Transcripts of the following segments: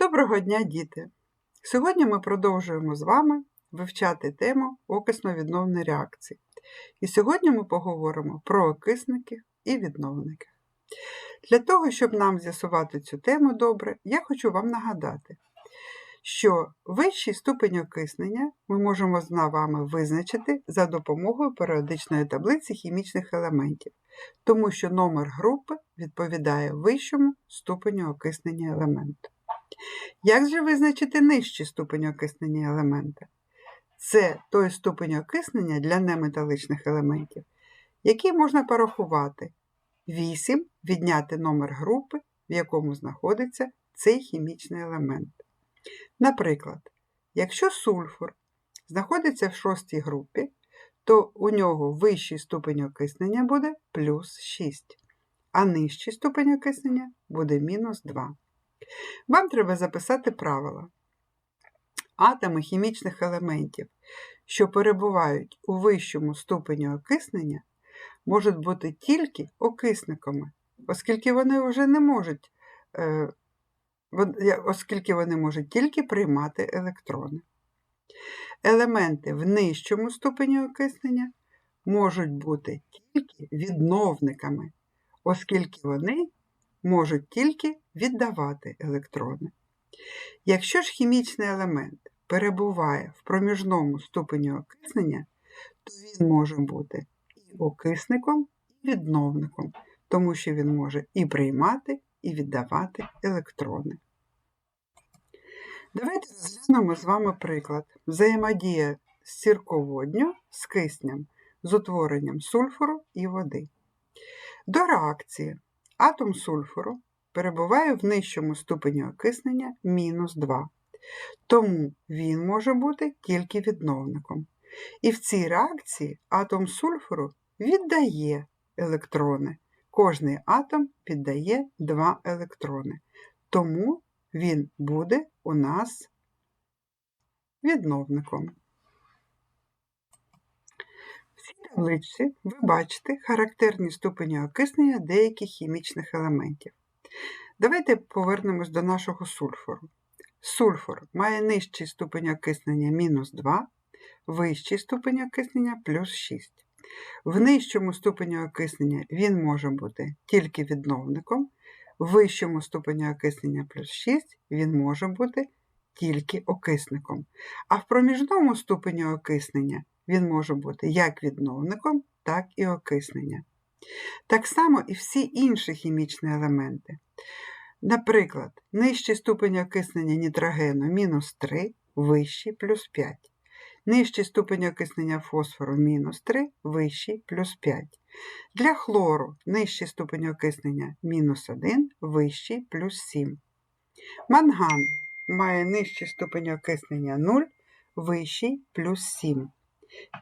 Доброго дня, діти! Сьогодні ми продовжуємо з вами вивчати тему окисно-відновної реакції. І сьогодні ми поговоримо про окисники і відновники. Для того, щоб нам з'ясувати цю тему добре, я хочу вам нагадати, що вищий ступень окиснення ми можемо з вами визначити за допомогою періодичної таблиці хімічних елементів, тому що номер групи відповідає вищому ступеню окиснення елементу. Як же визначити нижчий ступень окиснення елемента? Це той ступень окиснення для неметаличних елементів, який можна порахувати 8 відняти номер групи, в якому знаходиться цей хімічний елемент. Наприклад, якщо сульфур знаходиться в шостій групі, то у нього вищий ступень окиснення буде плюс 6, а нижчий ступень окиснення буде мінус 2. Вам треба записати правила. Атоми хімічних елементів, що перебувають у вищому ступені окиснення, можуть бути тільки окисниками, оскільки вони вже не можуть, е, оскільки вони можуть тільки приймати електрони. Елементи в нижчому ступені окиснення можуть бути тільки відновниками, оскільки вони можуть тільки віддавати електрони. Якщо ж хімічний елемент перебуває в проміжному ступені окиснення, то він може бути і окисником, і відновником, тому що він може і приймати, і віддавати електрони. Давайте розглянемо з вами приклад. Взаємодія сірководню з киснем з утворенням сульфуру і води. До реакції Атом сульфуру перебуває в нижчому ступені окиснення мінус 2, тому він може бути тільки відновником. І в цій реакції атом сульфуру віддає електрони. Кожний атом віддає 2 електрони. Тому він буде у нас відновником В цій табличці ви бачите характерні ступені окиснення деяких хімічних елементів. Давайте повернемось до нашого сульфуру. Сульфур має нижчий ступень окиснення мінус 2, вищий ступень окиснення плюс 6. В нижчому ступені окиснення він може бути тільки відновником, в вищому ступені окиснення плюс 6 він може бути тільки окисником. А в проміжному ступені окиснення він може бути як відновником, так і окиснення. Так само і всі інші хімічні елементи. Наприклад, нижчий ступень окиснення нітрогену мінус 3, вищий плюс 5. Нижчий ступень окиснення фосфору мінус 3, вищий плюс 5. Для хлору нижчий ступень окиснення мінус 1, вищий плюс 7. Манган має нижчий ступень окиснення 0, вищий плюс 7.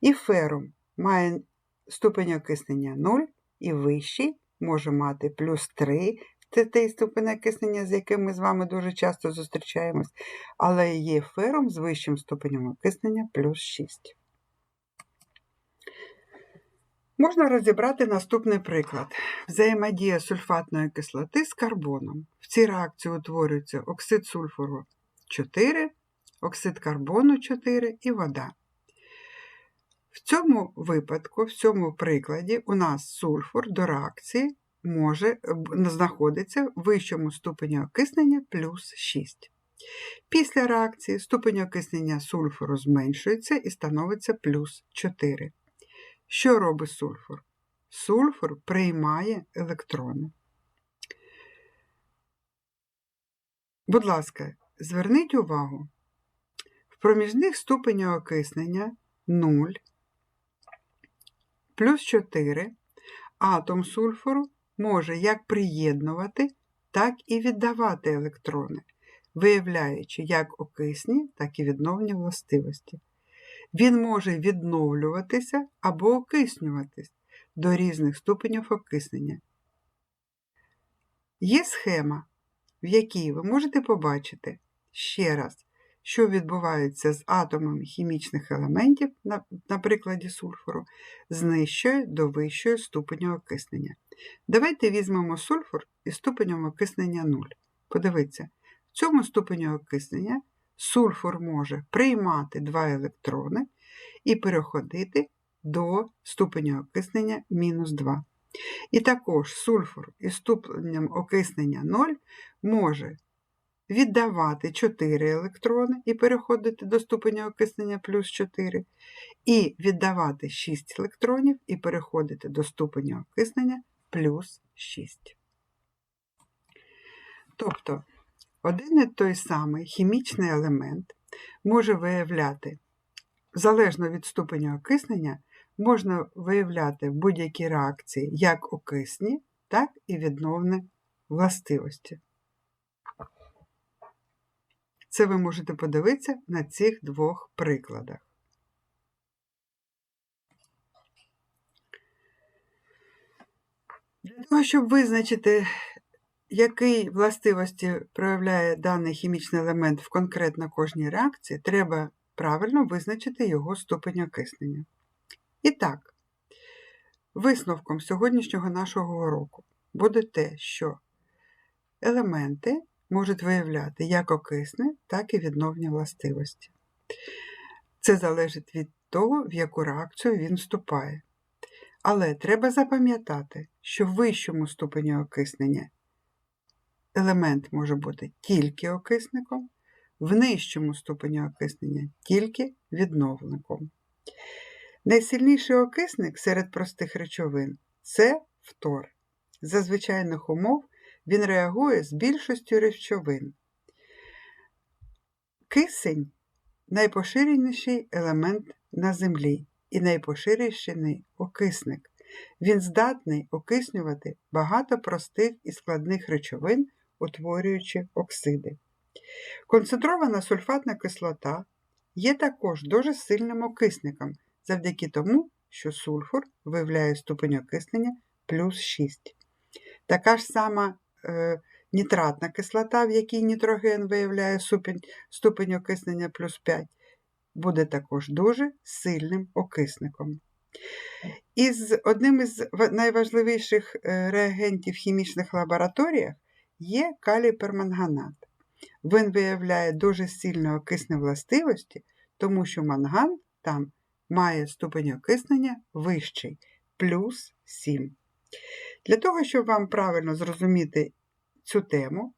І ферум має ступень окиснення 0 і вищий може мати плюс 3. Це той ступень окиснення, з яким ми з вами дуже часто зустрічаємось, але є ферум з вищим ступенем окиснення плюс 6. Можна розібрати наступний приклад. Взаємодія сульфатної кислоти з карбоном. В цій реакції утворюється оксид сульфуру 4, оксид карбону 4 і вода. Цьому випадку, в цьому прикладі, у нас сульфур до реакції може знаходиться в вищому ступені окиснення плюс 6. Після реакції ступень окиснення сульфуру зменшується і становиться плюс 4. Що робить сульфур? Сульфур приймає електрони. Будь ласка, зверніть увагу, в проміжних ступенях окиснення 0 плюс 4 атом сульфуру може як приєднувати, так і віддавати електрони, виявляючи як окисні, так і відновні властивості. Він може відновлюватися або окиснюватись до різних ступенів окиснення. Є схема, в якій ви можете побачити ще раз що відбувається з атомами хімічних елементів, на, прикладі сульфуру, з нижчої до вищої ступеня окиснення. Давайте візьмемо сульфур із ступенем окиснення 0. Подивіться, В цьому ступені окиснення сульфур може приймати два електрони і переходити до ступеня окиснення мінус 2. І також сульфур із ступенем окиснення 0 може віддавати 4 електрони і переходити до ступеня окиснення плюс 4, і віддавати 6 електронів і переходити до ступеня окиснення плюс 6. Тобто один і той самий хімічний елемент може виявляти, залежно від ступеня окиснення, можна виявляти в будь-якій реакції як окисні, так і відновні властивості. Це ви можете подивитися на цих двох прикладах. Для того, щоб визначити, які властивості проявляє даний хімічний елемент в конкретно кожній реакції, треба правильно визначити його ступень окиснення. І так, висновком сьогоднішнього нашого уроку буде те, що елементи можуть виявляти як окисне, так і відновні властивості. Це залежить від того, в яку реакцію він вступає. Але треба запам'ятати, що в вищому ступені окиснення елемент може бути тільки окисником, в нижчому ступені окиснення тільки відновником. Найсильніший окисник серед простих речовин це фтор. За звичайних умов він реагує з більшістю речовин. Кисень найпоширеніший елемент на Землі і найпоширеніший окисник. Він здатний окиснювати багато простих і складних речовин, утворюючи оксиди. Концентрована сульфатна кислота є також дуже сильним окисником завдяки тому, що сульфур виявляє ступень окиснення плюс 6. Така ж сама нітратна кислота, в якій нітроген виявляє ступень, ступень окиснення плюс 5, буде також дуже сильним окисником. Із одним із найважливіших е, реагентів в хімічних лабораторіях є калій перманганат. Він виявляє дуже сильно окисні властивості, тому що манган там має ступень окиснення вищий плюс 7. Для того, щоб вам правильно зрозуміти цю тему,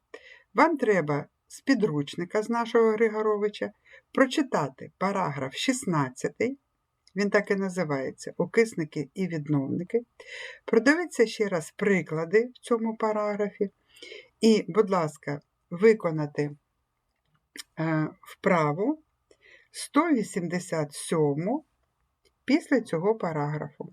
вам треба з підручника з нашого Григоровича прочитати параграф 16, він так і називається Окисники і відновники. Продивіться ще раз приклади в цьому параграфі. І, будь ласка, виконати е, вправу 187 після цього параграфу.